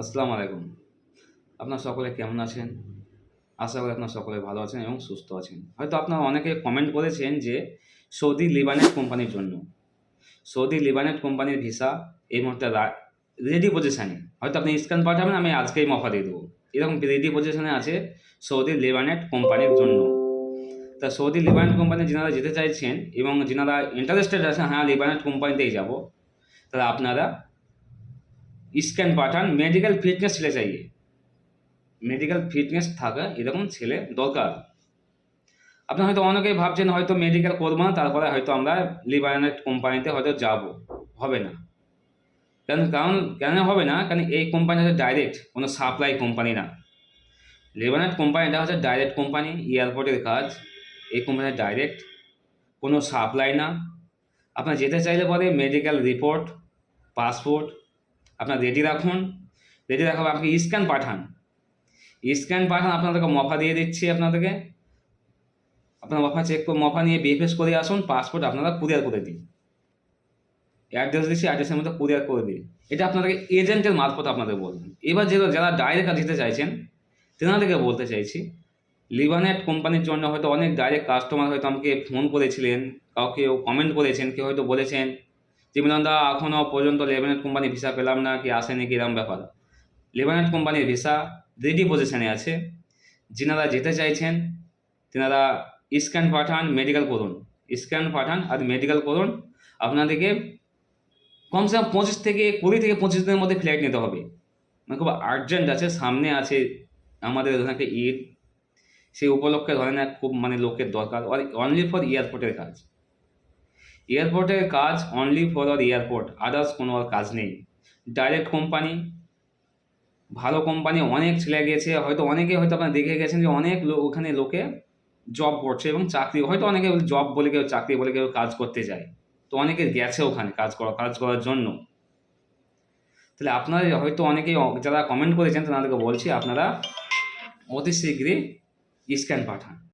আসসালামু আলাইকুম। আপনার সকলে কেমন আছেন? আশা করি আপনার সকলে ভালো আছেন এবং সুস্থ আছেন। হয়তো আপনারা অনেকে কমেন্ট করেছেন যে সৌদি লিবানেট কোম্পানির জন্য। সৌদি লিবানেট কোম্পানির ভিসা এই মুহূর্তে রেডি পজিশানে হয়তো আপনি স্ক্যান পাঠাবেন, আমি আজকেই মফা দিয়ে দেবো। এরকম রেডি পজিশনে আছে সৌদি লিবানেট কোম্পানির জন্য। তা সৌদি লিবানেট কোম্পানি যেনারা যেতে চাইছেন এবং যেনারা ইন্টারেস্টেড আছেন হ্যাঁ লিবানেট কোম্পানিতেই যাব। তাহলে আপনারা স্ক্যান পাঠান মেডিকেল ফিটনেস ছেলে চাইয়ে। মেডিকেল ফিটনেস থাকা এরকম ছেলে দরকার। আপনি হয়তো অনেকেই ভাবছেন হয়তো মেডিকেল করব না, তারপরে হয়তো আমরা লিবানেট কোম্পানিতে হয়তো যাব। হবে না। কেন, কারণ, কেন হবে না? কারণ এই কোম্পানি হচ্ছে ডাইরেক্ট কোনো সাপ্লাই কোম্পানি না। লিবানেট কোম্পানিটা হচ্ছে ডাইরেক্ট কোম্পানি এয়ারপোর্টের কাজ। এই কোম্পানি ডাইরেক্ট কোনো সাপ্লাই না। আপনার যেতে চাইলে পরে মেডিকেল রিপোর্ট পাসপোর্ট আপনার রেডি রাখুন রেডি রাখার আপনি স্ক্যান পাঠান। স্ক্যান পাঠান, আপনাদেরকে মফা দিয়ে দিচ্ছি আপনাদেরকে। আপনার মফা চেক করে, মফা নিয়ে বিএফএস করে আসুন পাসপোর্ট আপনারা কুরিয়ার করে দিন। অ্যাড্রেস দিচ্ছি অ্যাড্রেসের মধ্যে কুরিয়ার করে দিন। এটা আপনাদেরকে এজেন্টের মারফত আপনাদের বলবেন এবার যে যারা ডাইরেক্ট দিতে চাইছেন, তেনাদেরকে বলতে চাইছি লিবানেট কোম্পানির জন্য হয়তো অনেক ডাইরেক্ট কাস্টমার হয়তো আমাকে ফোন করেছিলেন, কাউকে কমেন্ট করেছেন, কেউ হয়তো বলেছেন যে এখনও পর্যন্ত লেবানেট কোম্পানির ভিসা পেলাম না কি আসেনি কি এরকম ব্যাপার। লেবানেট কোম্পানির ভিসা রেডি পজিশনে আছে। যিনারা যেতে চাইছেন, তেনারা স্ক্যান পাঠান মেডিকেল করুন। স্ক্যান পাঠান আর মেডিকেল করুন। আপনাদেরকে কমসে কম পঁচিশ থেকে কুড়ি থেকে পঁচিশ দিনের মধ্যে ফ্লাইট নিতে হবে। মানে খুব আর্জেন্ট আছে, সামনে আছে আমাদের একটা ঈদ। সেই উপলক্ষে ধরেন খুব মানে লোকের দরকার। অনলি ফর এয়ারপোর্টের কাজ। এয়ারপোর্টের কাজ অনলি ফর আর এয়ারপোর্ট আদার্স কোনো আর কাজ নেই। ডাইরেক্ট কোম্পানি ভালো কোম্পানি অনেক ছেলে গেছে, হয়তো অনেকে হয়তো আপনারা দেখে গেছেন যে অনেক লোক ওখানে লোকে জব করছে এবং চাকরি, হয়তো অনেকে জব বলে কেউ চাকরি বলে কেউ কাজ করতে যায়। তো অনেকে গেছে ওখানে কাজ করা, কাজ করার জন্য। তাহলে আপনারা হয়তো অনেকেই যারা কমেন্ট করেছেন তাদেরকে বলছি আপনারা অতি শীঘ্রই স্ক্যান পাঠান।